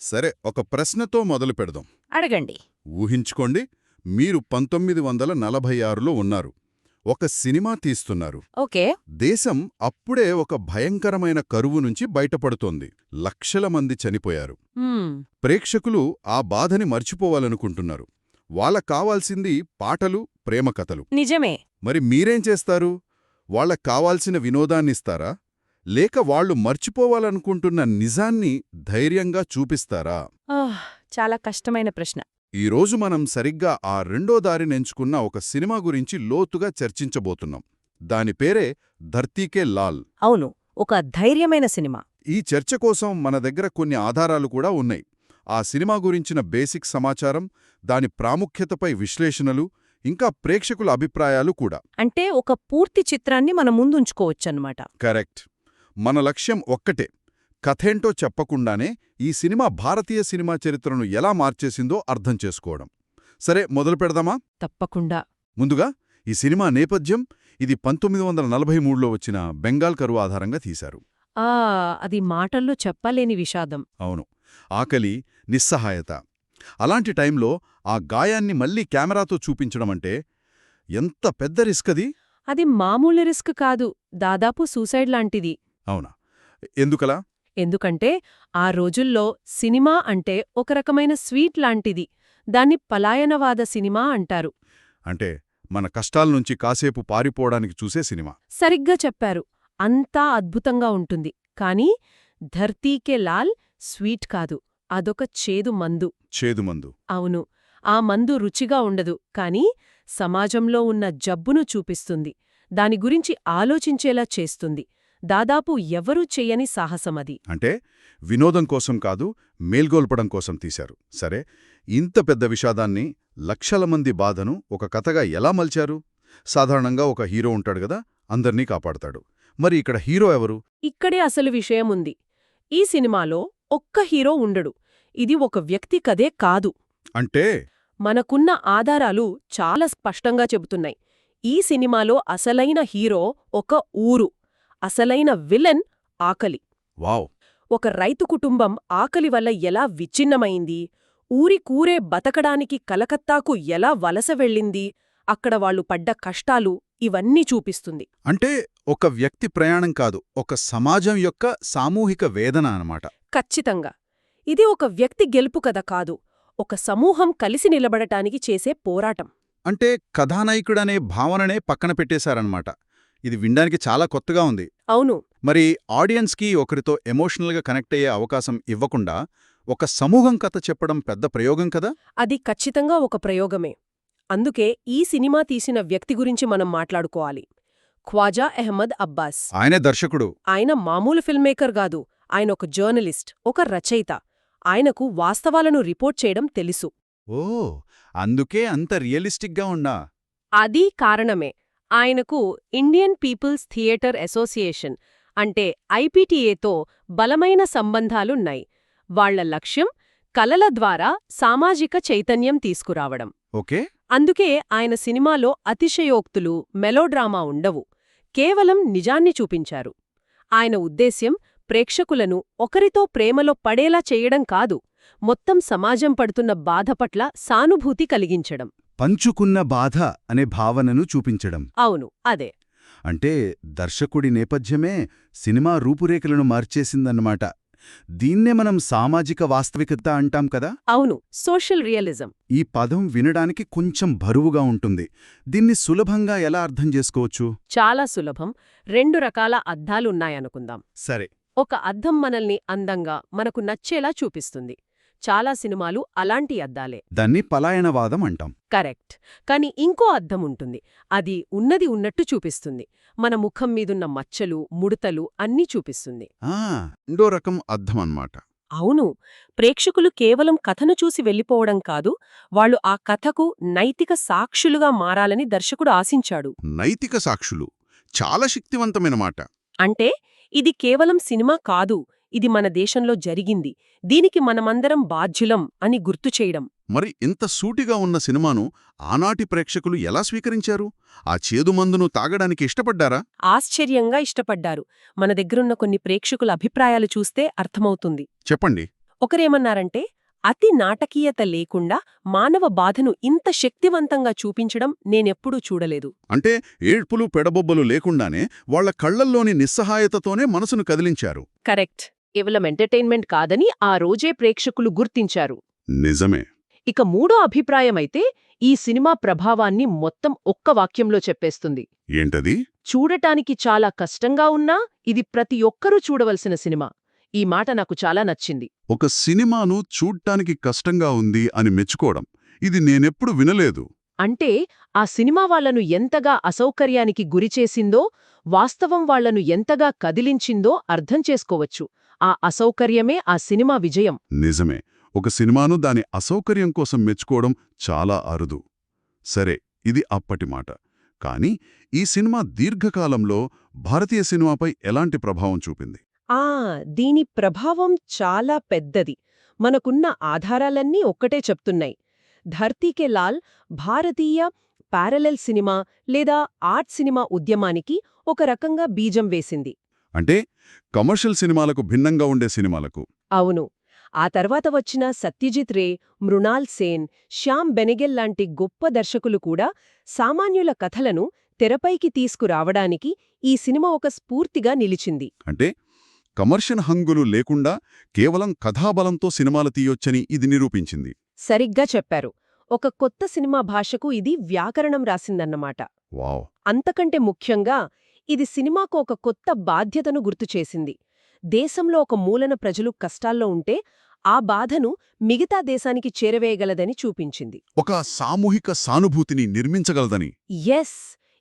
సరే ఒక ప్రశ్నతో మొదలు పెడదాం. అడగండి. ఊహించుకోండి మీరు పంతొమ్మిది వందల నలభై ఆరులో ఉన్నారు. ఒక సినిమా తీస్తున్నారు. ఓకే. దేశం అప్పుడే ఒక భయంకరమైన కరువు నుంచి బయటపడుతోంది. లక్షల మంది చనిపోయారు. ప్రేక్షకులు ఆ బాధని మర్చిపోవాలనుకుంటున్నారు. వాళ్ళకు కావాల్సింది పాటలు ప్రేమ కథలు. నిజమే. మరి మీరేం చేస్తారు? వాళ్ళకు కావాల్సిన వినోదాన్నిస్తారా లేక వాళ్ళు మర్చిపోవాలనుకుంటున్న నిజాన్ని ధైర్యంగా చూపిస్తారా? చాలా కష్టమైన ప్రశ్న. ఈరోజు మనం సరిగ్గా ఆ రెండో దారిని ఎంచుకున్న ఒక సినిమా గురించి లోతుగా చర్చించబోతున్నాం. దాని పేరే ధర్తీకే లాల్. అవును ఒక ధైర్యమైన సినిమా. ఈ చర్చ కోసం మన దగ్గర కొన్ని ఆధారాలు కూడా ఉన్నాయి. ఆ సినిమా గురించిన బేసిక్ సమాచారం దాని ప్రాముఖ్యతపై విశ్లేషణలు ఇంకా ప్రేక్షకుల అభిప్రాయాలు కూడా. అంటే ఒక పూర్తి చిత్రాన్ని మన ముందుంచుకోవచ్చన్నమాట. కరెక్ట్. మన లక్ష్యం ఒక్కటే. కథేంటో చెప్పకుండానే ఈ సినిమా భారతీయ సినిమా చరిత్రను ఎలా మార్చేసిందో అర్థం చేసుకోవడం. సరే మొదలు పెడదామా? తప్పకుండా. ముందుగా ఈ సినిమా నేపథ్యం ఇది పంతొమ్మిది వందల నలభై మూడులో వచ్చిన బెంగాల్ కరువు ఆధారంగా తీశారు. ఆ అది మాటల్లో చెప్పలేని విషాదం. అవును. ఆకలి నిస్సహాయత. అలాంటి టైంలో ఆ గాయాన్ని మళ్ళీ కెమెరాతో చూపించడమంటే ఎంత పెద్ద రిస్క్ అది? అది మామూలు రిస్క్ కాదు. దాదాపు సూసైడ్ లాంటిది. అవునా? ఎందుకలా? ఎందుకంటే ఆ రోజుల్లో సినిమా అంటే ఒక రకమైన స్వీట్ లాంటిది. దాన్ని పలాయనవాద సినిమా అంటారు. అంటే మన కష్టాల నుంచి కాసేపు పారిపోవడానికి చూసే సినిమా. సరిగ్గా చెప్పారు. అంతా అద్భుతంగా ఉంటుంది. కానీ ధర్తీకే లాల్ స్వీట్ కాదు. అదొక చేదు మందు. చేదుమందు అవును. ఆ మందు రుచిగా ఉండదు. కాని సమాజంలో ఉన్న జబ్బును చూపిస్తుంది. దాని గురించి ఆలోచించేలా చేస్తుంది. దాదాపు ఎవరూ చెయ్యని సాహసమది. అంటే వినోదం కోసం కాదు మేల్గొల్పడం కోసం తీశారు. సరే ఇంత పెద్ద విషాదాన్ని లక్షల మంది బాధను ఒక కథగా ఎలా మలిచారు? సాధారణంగా ఒక హీరో ఉంటాడు గదా అందర్నీ కాపాడతాడు. మరి ఇక్కడ హీరో ఎవరు? ఇక్కడే అసలు విషయముంది. ఈ సినిమాలో ఒక్క హీరో ఉండడు. ఇది ఒక వ్యక్తి కదే కాదు. అంటే? మనకున్న ఆధారాలు చాలా స్పష్టంగా చెబుతున్నాయి. ఈ సినిమాలో అసలైన హీరో ఒక ఊరు. అసలైన విలన్ ఆకలి. వావ్. ఒక రైతు కుటుంబం ఆకలి వల్ల ఎలా విచ్ఛిన్నమైంది? ఊరి కూరే బతకడానికి కలకత్తాకు ఎలా వలస వెళ్ళింది? అక్కడ వాళ్ళు పడ్డ కష్టాలు ఇవన్నీ చూపిస్తుంది. అంటే ఒక వ్యక్తి ప్రయాణం కాదు ఒక సమాజం యొక్క సామూహిక వేదన అన్నమాట. ఖచ్చితంగా. ఇది ఒక వ్యక్తి గెలుపు కథ కాదు ఒక సమూహం కలిసి నిలబడటానికి చేసే పోరాటం. అంటే కథానాయకుడనే భావననే పక్కన పెట్టేశారన్నమాట. ఇది వినడానికి చాలా కొత్తగా ఉంది. అవును. మరి ఆడియన్స్కి ఒకరితో ఎమోషనల్గా కనెక్ట్ అయ్యే అవకాశం ఇవ్వకుండా ఒక సమూహం కథ చెప్పడం పెద్ద ప్రయోగం కదా? అది ఖచ్చితంగా ఒక ప్రయోగమే. అందుకే ఈ సినిమా తీసిన వ్యక్తి గురించి మనం మాట్లాడుకోవాలి. ఖ్వాజా అహ్మద్ అబ్బాస్. ఆయనే దర్శకుడు. ఆయన మామూలు ఫిల్మ్మేకర్ గాదు ఆయన ఒక జర్నలిస్ట్ ఒక రచయిత. ఆయనకు వాస్తవాలను రిపోర్ట్ చేయడం తెలుసు. ఓ అందుకే అంత రియలిస్టిక్గా ఉన్నా. అది కారణమే. ఆయనకు ఇండియన్ పీపుల్స్ థియేటర్ అసోసియేషన్ అంటే ఐపీటీఏతో బలమైన సంబంధాలున్నాయి. వాళ్ళ లక్ష్యం కలల ద్వారా సామాజిక చైతన్యం తీసుకురావడం. ఓకే. అందుకే ఆయన సినిమాలో అతిశయోక్తులు మెలోడ్రామా ఉండవు కేవలం నిజాన్ని చూపించారు. ఆయన ఉద్దేశ్యం ప్రేక్షకులను ఒకరితో ప్రేమలో పడేలా చేయడం కాదు మొత్తం సమాజం పడుతున్న బాధ పట్ల సానుభూతి కలిగించడం. పంచుకున్న బాధ అనే భావనను చూపించడం. అవును అదే. అంటే దర్శకుడి నేపథ్యమే సినిమా రూపురేఖలను మార్చేసిందన్నమాట. దీన్నే మనం సామాజిక వాస్తవికత అంటాం కదా? అవును సోషల్ రియలిజం. ఈ పదం వినడానికి కొంచెం బరువుగా ఉంటుంది. దీన్ని సులభంగా ఎలా అర్థం చేసుకోవచ్చు? చాలా సులభం. రెండు రకాల అద్దాలున్నాయనుకుందాం. సరే. ఒక అద్దం మనల్ని అందంగా మనకు నచ్చేలా చూపిస్తుంది. చాలా సినిమాలు అలాంటి అద్దాలే. దాన్ని పలాయనవాదం అంటాం. కరెక్ట్. కాని ఇంకో అద్దం ఉంటుంది. అది ఉన్నది ఉన్నట్టు చూపిస్తుంది. మన ముఖం మీదున్న మచ్చలు ముడతలు అన్నీ చూపిస్తుంది. రకం అన్నమాట. అవును. ప్రేక్షకులు కేవలం కథను చూసి వెళ్ళిపోవడం కాదు వాళ్ళు ఆ కథకు నైతిక సాక్షులుగా మారాలని దర్శకుడు ఆశించాడు. నైతిక సాక్షులు. చాలా శక్తివంతమైన మాట. అంటే ఇది కేవలం సినిమా కాదు ఇది మన దేశంలో జరిగింది. దీనికి మనమందరం బాధ్యులం అని గుర్తు చేయడం. మరి ఇంత సూటిగా ఉన్న సినిమాను ఆనాటి ప్రేక్షకులు ఎలా స్వీకరించారు? ఆ చేదు మందును తాగడానికి ఇష్టపడ్డారా? ఆశ్చర్యంగా ఇష్టపడ్డారు. మన దగ్గరున్న కొన్ని ప్రేక్షకుల అభిప్రాయాలు చూస్తే అర్థమవుతుంది. చెప్పండి. ఒకరేమన్నారంటే అతి నాటకీయత లేకుండా మానవ బాధను ఇంత శక్తివంతంగా చూపించడం నేనెప్పుడూ చూడలేదు. అంటే ఏడ్పులు పెడబొబ్బలు లేకుండానే వాళ్ళ కళ్ళల్లోని నిస్సహాయతతోనే మనసును కదిలించారు. కరెక్ట్. కేవలం ఎంటర్టైన్మెంట్ కాదని ఆ రోజే ప్రేక్షకులు గుర్తించారు. నిజమే. ఇక మూడో అభిప్రాయమైతే ఈ సినిమా ప్రభావాన్ని మొత్తం ఒక్క వాక్యంలో చెప్పేస్తుంది. ఏంటది? చూడటానికి చాలా కష్టంగా ఉన్నా ఇది ప్రతి ఒక్కరూ చూడవలసిన సినిమా. ఈ మాట నాకు చాలా నచ్చింది. ఒక సినిమాను చూడ్డానికి కష్టంగా ఉంది అని మెచ్చుకోవడం ఇది నేనెప్పుడు వినలేదు. అంటే ఆ సినిమా వాళ్ళను ఎంతగా అసౌకర్యానికి గురిచేసిందో వాస్తవం వాళ్ళను ఎంతగా కదిలించిందో అర్థం చేసుకోవచ్చు. ఆ అసౌకర్యమే ఆ సినిమా విజయం. నిజమే. ఒక సినిమాను దాని అసౌకర్యం కోసం మెచ్చుకోవడం చాలా అరుదు. సరే ఇది అప్పటి మాట. కానీ ఈ సినిమా దీర్ఘకాలంలో భారతీయ సినిమాపై ఎలాంటి ప్రభావం చూపింది? ఆ దీని ప్రభావం చాలా పెద్దది. మనకున్న ఆధారాలన్నీ ఒక్కటే చెప్తున్నాయి. ధర్తీకే లాల్ భారతీయ పారలెల్ సినిమా లేదా ఆర్ట్ సినిమా ఉద్యమానికి ఒక రకంగా బీజం వేసింది. అంటే కమర్షియల్ సినిమాలకు భిన్నంగా ఉండే సినిమాలకు. అవును. ఆ తర్వాత వచ్చిన సత్యజిత్ రే మృణాల్ సేన్ శ్యామ్ బెనెగెల్ లాంటి గొప్ప దర్శకులు కూడా సామాన్యుల కథలను తెరపైకి తీసుకురావడానికి ఈ సినిమా ఒక స్ఫూర్తిగా నిలిచింది. అంటే కమర్షియల్ హంగులు లేకుండా కేవలం కథాబలంతో సినిమాలు తీయొచ్చని ఇది నిరూపించింది. సరిగ్గా చెప్పారు. ఒక కొత్త సినిమా భాషకు ఇది వ్యాకరణం రాసిందన్నమాట. వావ్. అంతకంటే ముఖ్యంగా ఇది సినిమాకు ఒక కొత్త బాధ్యతను గుర్తుచేసింది దేశంలో ఒక మూలన ప్రజలు కష్టాల్లో ఉంటే ఆ బాధను మిగతా దేశానికి చేరవేయగలదని చూపించింది. ఒక సామూహిక సానుభూతిని నిర్మించగలదని. ఎస్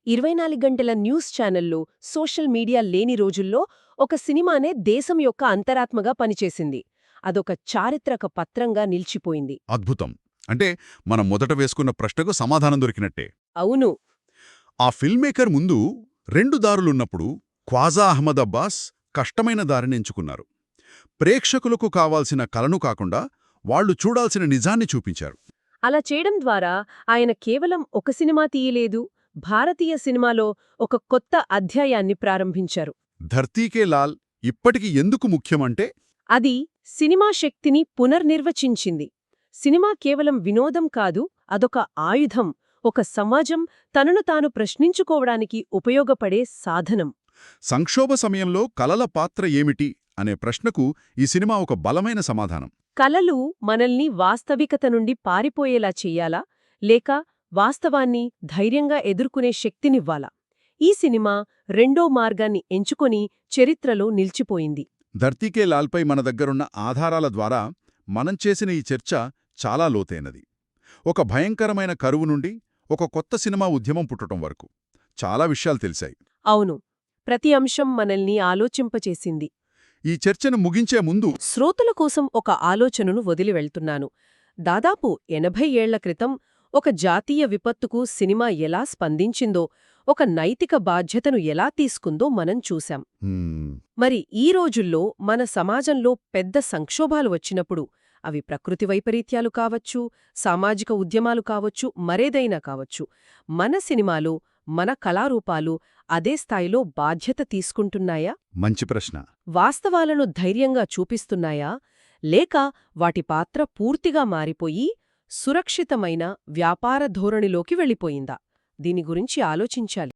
ఇరవై నాలుగు గంటల న్యూస్ ఛానళ్ళు సోషల్ మీడియా లేని రోజుల్లో ఒక సినిమానే దేశం యొక్క అంతరాత్మగా పనిచేసింది. అదొక చారిత్రక పత్రంగా నిలిచిపోయింది. అద్భుతం. అంటే మనం మొదట వేసుకున్న ప్రశ్నకు సమాధానం దొరికినట్టే. అవును. ఆ ఫిల్మ్ మేకర్ ముందు రెండు దారులున్నప్పుడు ఖ్వాజా అహ్మద్ అబ్బాస్ కష్టమైన దారిని ఎంచుకున్నారు. ప్రేక్షకులకు కావాల్సిన కలను కాకుండా వాళ్ళు చూడాల్సిన నిజాన్ని చూపించారు. అలా చేయడం ద్వారా ఆయన కేవలం ఒక సినిమా తీయలేదు భారతీయ సినిమాలో ఒక కొత్త అధ్యాయాన్ని ప్రారంభించారు. ధర్తీకే లాల్ ఇప్పటికి ఎందుకు ముఖ్యమంటే అది సినిమా శక్తిని పునర్నిర్వచించింది. సినిమా కేవలం వినోదం కాదు అదొక ఆయుధం ఒక సమాజం తనను తాను ప్రశ్నించుకోవడానికి ఉపయోగపడే సాధనం. సంక్షోభ సమయంలో కలల పాత్ర ఏమిటి అనే ప్రశ్నకు ఈ సినిమా ఒక బలమైన సమాధానం. కలలు మనల్ని వాస్తవికత నుండి పారిపోయేలా చెయ్యాలా లేక వాస్తవాన్ని ధైర్యంగా ఎదుర్కొనే శక్తినివ్వాలా? ఈ సినిమా రెండో మార్గాన్ని ఎంచుకొని చరిత్రలో నిలిచిపోయింది. ధర్తీకే లాల్పై మన దగ్గరున్న ఆధారాల ద్వారా మనం చేసిన ఈ చర్చ చాలా లోతైనది. ఒక భయంకరమైన కరువు నుండి ఒక కొత్త సినిమా ఉద్యమం పుట్టడం వరకు. చాలా విషయాలు తెలిసాయి. అవును. ప్రతి అంశం మనల్ని ఆలోచింపచేసింది. ఈ చర్చను ముగించే ముందు శ్రోతల కోసం ఒక ఆలోచనను వదిలి వెళ్తున్నాను. దాదాపు ఎనభై ఏళ్ళ క్రితం ఒక జాతీయ విపత్తుకు సినిమా ఎలా స్పందించిందో ఒక నైతిక బాధ్యతను ఎలా తీసుకుందో మనం చూశాం. మరి ఈ రోజుల్లో మన సమాజంలో పెద్ద సంక్షోభాలు వచ్చినప్పుడు అవి ప్రకృతి వైపరీత్యాలు కావచ్చు సామాజిక ఉద్యమాలు కావచ్చు మరేదైనా కావచ్చు. మన సినిమాలు మన కళారూపాలు అదే స్థాయిలో బాధ్యత తీసుకుంటున్నాయా? మంచి ప్రశ్న. వాస్తవాలను ధైర్యంగా చూపిస్తున్నాయా? లేక వాటి పాత్ర పూర్తిగా మారిపోయి సురక్షితమైన వ్యాపార ధోరణిలోకి వెళ్ళిపోయిందా? దీని గురించి ఆలోచించాలి.